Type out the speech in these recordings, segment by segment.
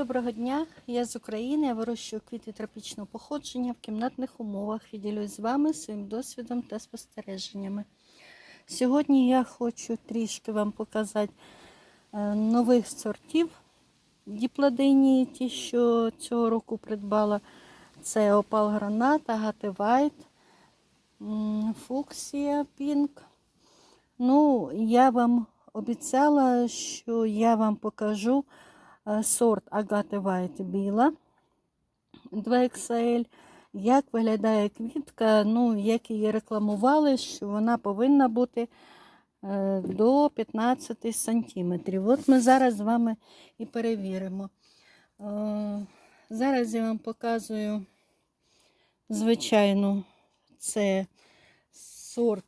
доброго дня! Я з України, я вирощую квіти тропічного походження в кімнатних умовах і ділюсь з вами своїм досвідом та спостереженнями. Сьогодні я хочу трішки вам показати е, нових сортів діпладинії, ті, що цього року придбала. Це опал гранат, агати вайт, фуксія пінк. Ну, я вам обіцяла, що я вам покажу сорт Агати Вайт біла 2XL. Як виглядає квітка, ну, як її рекламували, що вона повинна бути е, до 15 сантиметрів. От ми зараз з вами і перевіримо. Е, Зараз я вам показую, звичайно, це сорт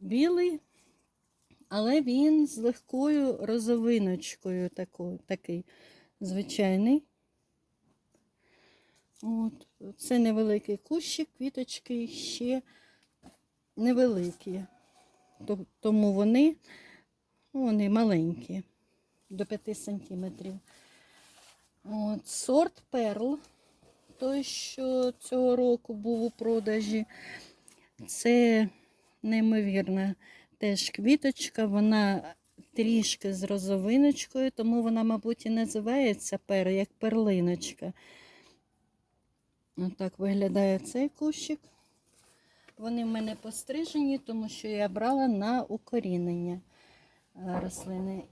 білий, але він з легкою розовиночкою такою, такий звичайний. От. Це невеликий кущик, квіточки ще невеликі. Тому вони, вони маленькі, до 5 сантиметрів. От, сорт перл, той, що цього року був у продажі, це неймовірна теж квіточка, вона трішки з розовиночкою, тому вона, мабуть, і називається пер, як перлиночка. Отак виглядає цей кущик. Вони в мене пострижені, тому що я брала на укорінення е, рослини.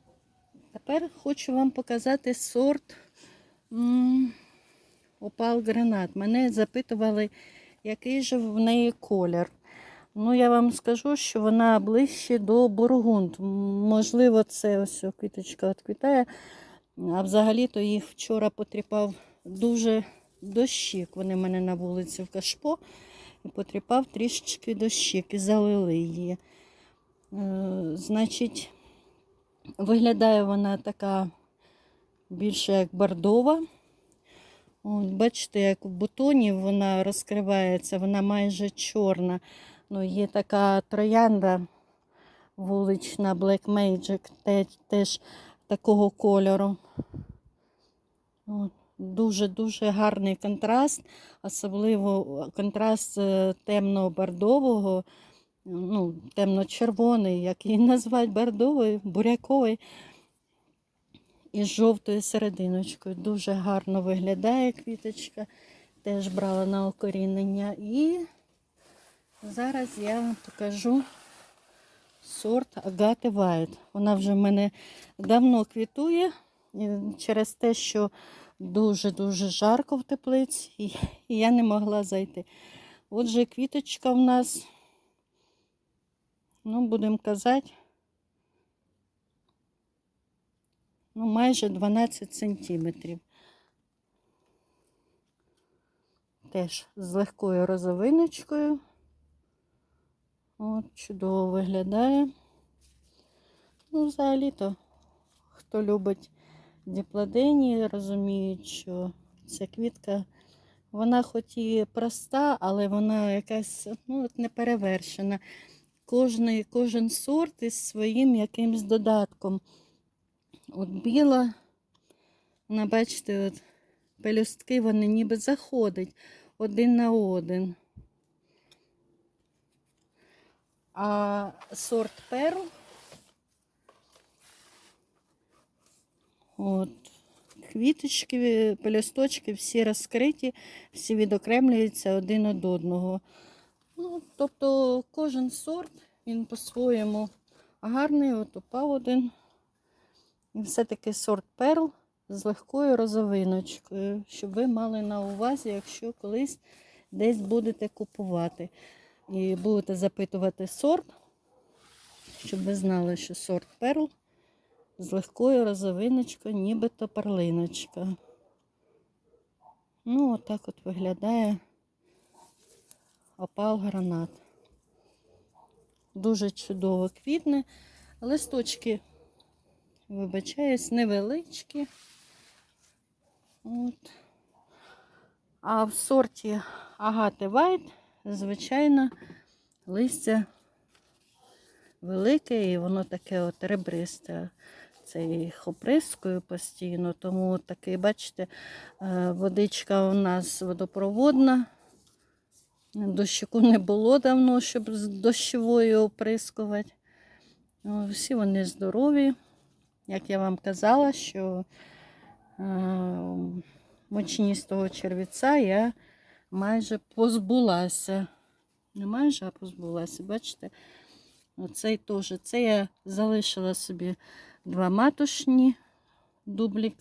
Тепер хочу вам показати сорт опал гранат. Мене запитували, який же в неї колір. Ну, я вам скажу, що вона ближче до бургунд. Можливо, це ось квіточка відквітає. А взагалі-то їх вчора потріпав дуже дощик. Вони в мене на вулиці в кашпо. І потріпав трішечки дощик і залили її. Е, значить, виглядає вона така більше як бордова. От, бачите, як в бутоні вона розкривається, вона майже чорна. Ну, є така троянда вулична Black Magic, теж такого кольору. Дуже-дуже гарний контраст, особливо контраст е, темно-бордового, ну, темно-червоний, як її назвати, бордовий, буряковий. І жовтою серединочкою. Дуже гарно виглядає квіточка. Теж брала на окорінення. І зараз я вам покажу сорт Агати Вайт. Вона вже в мене давно квітує. Через те, що дуже-дуже жарко в теплиці, і я не могла зайти. Отже, квіточка в нас, ну, будемо казати, ну, майже 12 сантиметрів. Теж з легкою розовиночкою. От, чудово виглядає. Ну, взагалі-то, хто любить діпладені, розуміють, що ця квітка, вона хоч і проста, але вона якась ну, от неперевершена. Кожний, кожен сорт із своїм якимсь додатком. От біла, вона, бачите, от пелюстки вони ніби заходять один на один. А сорт перл, от, квіточки, пелюсточки всі розкриті, всі відокремлюються один від одного. Ну, тобто кожен сорт, він по-своєму гарний, от упав один. І все-таки сорт перл з легкою розовиночкою, щоб ви мали на увазі, якщо колись десь будете купувати. І будете запитувати сорт, щоб ви знали, що сорт перл з легкою розовиночкою, нібито перлиночка. Ну, отак от виглядає опал гранат. Дуже чудово квітне. Листочки, вибачаюсь, невеличкі. От. А в сорті Агати Вайт, звичайно, листя велике і воно таке от ребристе. Це їх оприскую постійно, тому такий, бачите, е, водичка у нас водопроводна. Дощику не було давно, щоб з дощовою оприскувати. Всі вони здорові. Як я вам казала, що е, мучністого червіця я майже позбулася. Не майже, а позбулася. Бачите? Оцей теж. Це я залишила собі два матушні дублік.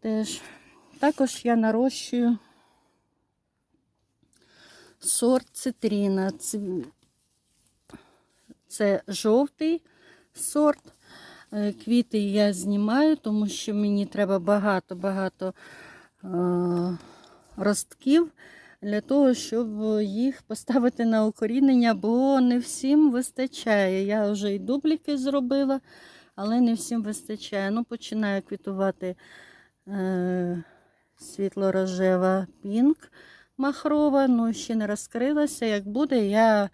Теж. Також я нарощую сорт цитріна. Це жовтий сорт. Е, Квіти я знімаю, тому що мені треба багато-багато ростків для того, щоб їх поставити на укорінення, бо не всім вистачає. Я вже і дубліки зробила, але не всім вистачає. Ну, починає квітувати е, світло-рожева пінк махрова, ну ще не розкрилася. Як буде, я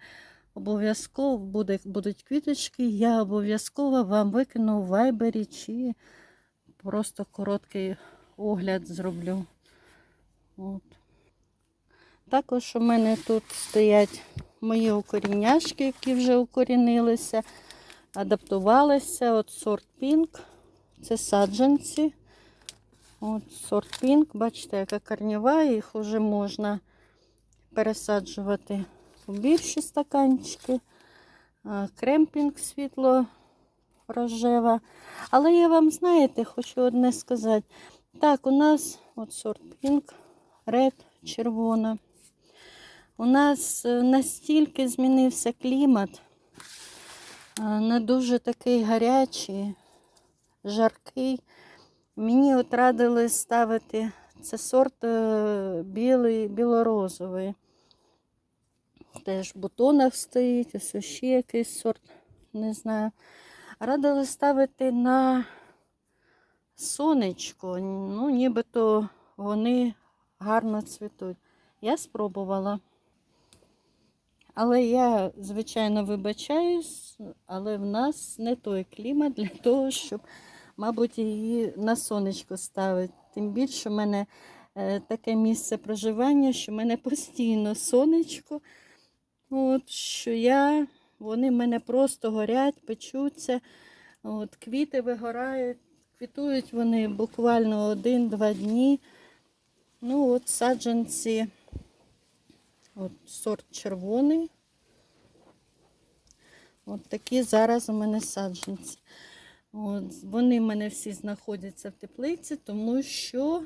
обов'язково буде, будуть квіточки, я обов'язково вам викину в вайбері чи просто короткий огляд зроблю. От. Також у мене тут стоять мої укоріняшки, які вже укорінилися, адаптувалися. От сорт Pink. Це саджанці. От сорт Pink. Бачите, яка корнєва, їх вже можна пересаджувати у більші стаканчики. Кремпінг світло рожева. Але я вам, знаєте, хочу одне сказати. Так, у нас от сорт Pink, Red, червона. У нас е, настільки змінився клімат, не дуже такий гарячий, жаркий. Мені от радили ставити це сорт е, білий, білорозовий. Теж в бутонах стоїть, ось ще якийсь сорт, не знаю. Радили ставити на сонечко, ну, нібито вони гарно цвітуть. Я спробувала. Але я, звичайно, вибачаюсь, але в нас не той клімат для того, щоб, мабуть, її на сонечко ставити. Тим більше в мене е, таке місце проживання, що в мене постійно сонечко. От, що я, вони в мене просто горять, печуться. От, квіти вигорають, квітують вони буквально один-два дні. Ну, от саджанці. От сорт червоний. От такі зараз у мене саджанці. От, вони в мене всі знаходяться в теплиці, тому що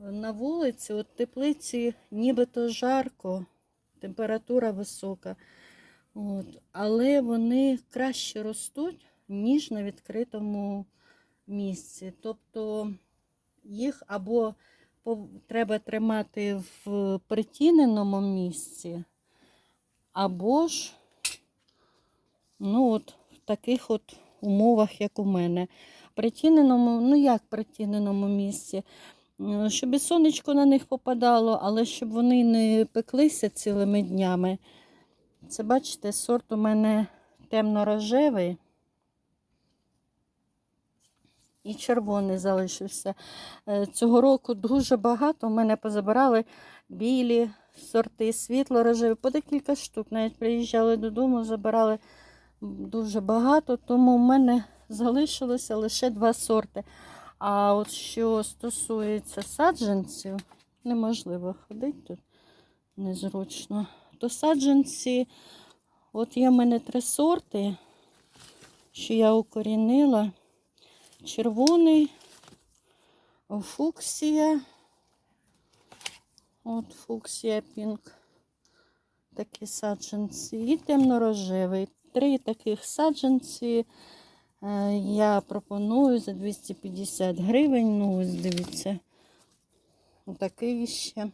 на вулиці, от теплиці нібито жарко, температура висока. От, але вони краще ростуть, ніж на відкритому місці. Тобто їх або треба тримати в притіненому місці, або ж ну от, в таких от умовах, як у мене. Притіненому, ну як притіненому місці? Щоб і сонечко на них попадало, але щоб вони не пеклися цілими днями. Це, бачите, сорт у мене темно-рожевий. І червоний залишився. Е, Цього року дуже багато. У мене позабирали білі сорти, світло-рожеві, по декілька штук. Навіть приїжджали додому, забирали дуже багато, тому в мене залишилося лише два сорти. А от що стосується саджанців, неможливо ходити тут незручно. То саджанці, от є в мене три сорти, що я укорінила червоний, фуксія. От фуксія пінк. Такі саджанці. І темно-рожевий. Три таких саджанці е, я пропоную за 250 гривень. Ну, ось дивіться. Отакий ще.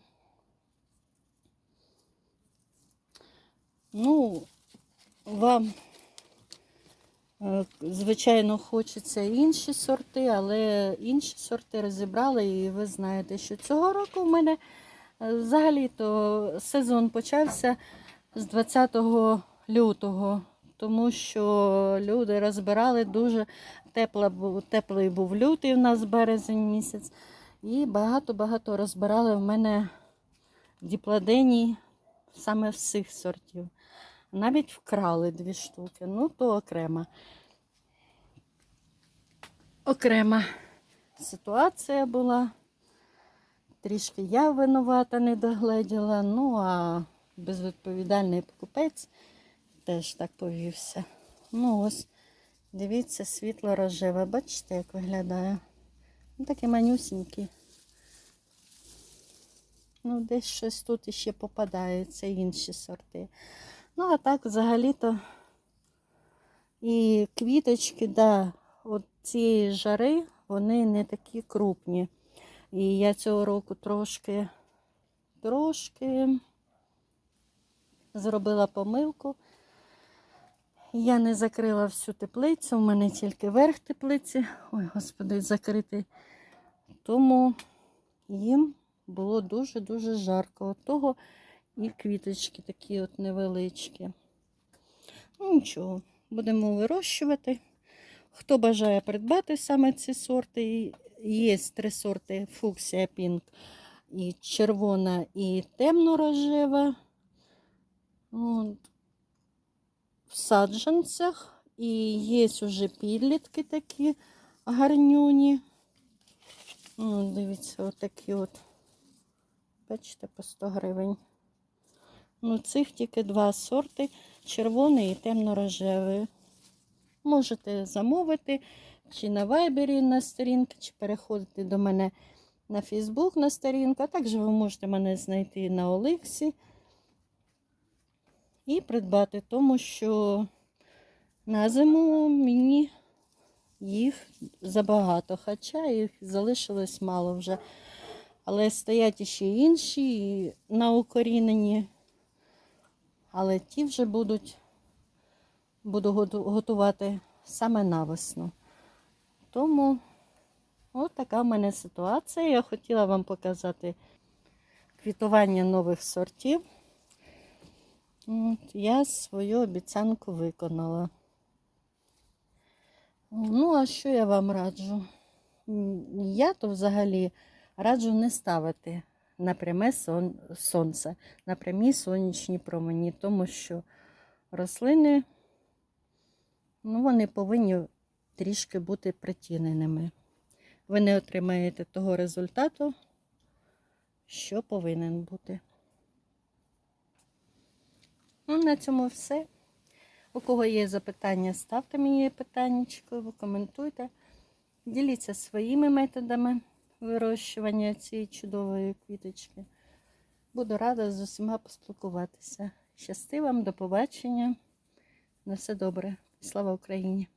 Ну, вам Звичайно, хочеться інші сорти, але інші сорти розібрали, і ви знаєте, що цього року в мене е, взагалі-то сезон почався з 20 лютого. тому що люди розбирали дуже тепла, бу- теплий був лютий у нас березень місяць. І багато-багато розбирали в мене діпладені саме всіх сортів. Навіть вкрали дві штуки. Ну, то окрема. Окрема ситуація була. Трішки я винувата не догледіла. Ну, а безвідповідальний покупець теж так повівся. Ну, ось, дивіться, світло рожеве. Бачите, як виглядає? Ну, такі манюсінькі. Ну, десь щось тут іще попадається, інші сорти. Ну, а так, взагалі-то і квіточки, да, от цієї жари, вони не такі крупні. І я цього року трошки, трошки зробила помилку. Я не закрила всю теплицю, у мене тільки верх теплиці. Ой, господи, закритий. Тому їм було дуже-дуже жарко. От того і квіточки такі от невеличкі. Ну, нічого, будемо вирощувати. Хто бажає придбати саме ці сорти, є три сорти фуксія пінк, і червона, і темно-рожева. В саджанцях. І є вже підлітки такі гарнюні. О, дивіться, отакі от. Бачите, по 100 гривень. Ну, цих тільки два сорти: червоний і темно-рожевий. Можете замовити чи на вайбері на сторінки, чи переходити до мене на Фейсбук на сторінку. А також ви можете мене знайти на Оликсі і придбати, тому що на зиму мені їх забагато, хоча їх залишилось мало вже. Але стоять іще інші на укоріненні. Але ті вже будуть, буду готувати саме на весну. Тому от така в мене ситуація. Я хотіла вам показати квітування нових сортів. От, я свою обіцянку виконала. Ну, а що я вам раджу? Я то взагалі раджу не ставити на пряме сон- сонце, на прямі сонячні промені, тому що рослини ну, вони повинні трішки бути притіненими. Ви не отримаєте того результату, що повинен бути. Ну, на цьому все. У кого є запитання, ставте мені питання, коментуйте. Діліться своїми методами вирощування цієї чудової квіточки. Буду рада з усіма поспілкуватися. Щасти вам, до побачення. На все добре. Слава Україні!